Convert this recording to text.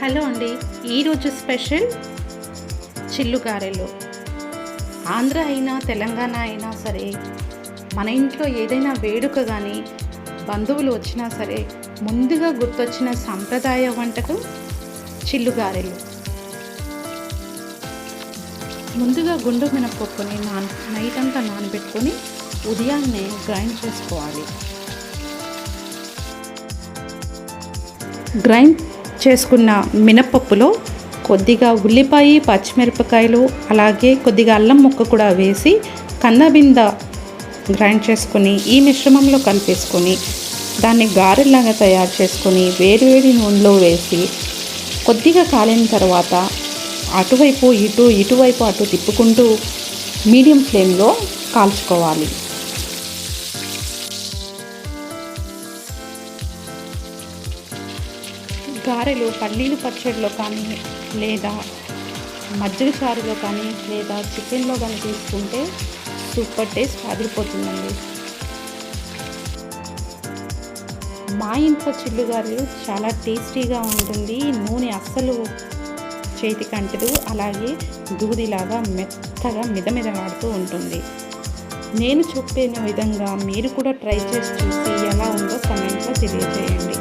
Hello అండి. ఈరోజు special చిల్లు గారెలు ఆంధ్ర అయినా తెలంగాణ అయినా సరే మన ఇంట్లో ఏదైనా వేడుక కానీ బంధువులు వచ్చినా సరే ముందుగా గుర్తొచ్చిన సాంప్రదాయ వంటకం చిల్లు గారెలు ముందుగా గుండు మినపప్పుని నాన్ నైట్ అంతా నానబెట్టుకొని ఉదయాన్నే గ్రైండ్ చేసుకోవాలి. గ్రైండ్ చేసుకున్న మినపప్పులో కొద్దిగా ఉల్లిపాయ పచ్చిమిరపకాయలు అలాగే కొద్దిగా అల్లం ముక్క కూడా వేసి కందబింద గ్రైండ్ చేసుకొని ఈ మిశ్రమంలో కలిపేసుకొని దాన్ని గారెలాగా తయారు చేసుకొని వేడివేడి నూనెలో వేసి కొద్దిగా కాలిన తర్వాత అటువైపు ఇటు ఇటువైపు అటు తిప్పుకుంటూ మీడియం ఫ్లేమ్లో కాల్చుకోవాలి. గారెలు పల్లీలు పచ్చడిలో కానీ లేదా మజ్జిగ చారులో కానీ లేదా చికెన్లో కానీ తీసుకుంటే సూపర్ టేస్ట్ అదిరిపోతుందండి. మా ఇంట్లో చిల్లు గారెలు చాలా టేస్టీగా ఉంటుంది. నూనె అస్సలు చేతికి అంటదు. అలాగే దూదిలాగా మెత్తగా మిదమిదలాడుతూ ఉంటుంది. నేను చెప్పిన విధంగా మీరు కూడా ట్రై చేసి చూసి ఎలా ఉందో కమెంట్లో తెలియజేయండి.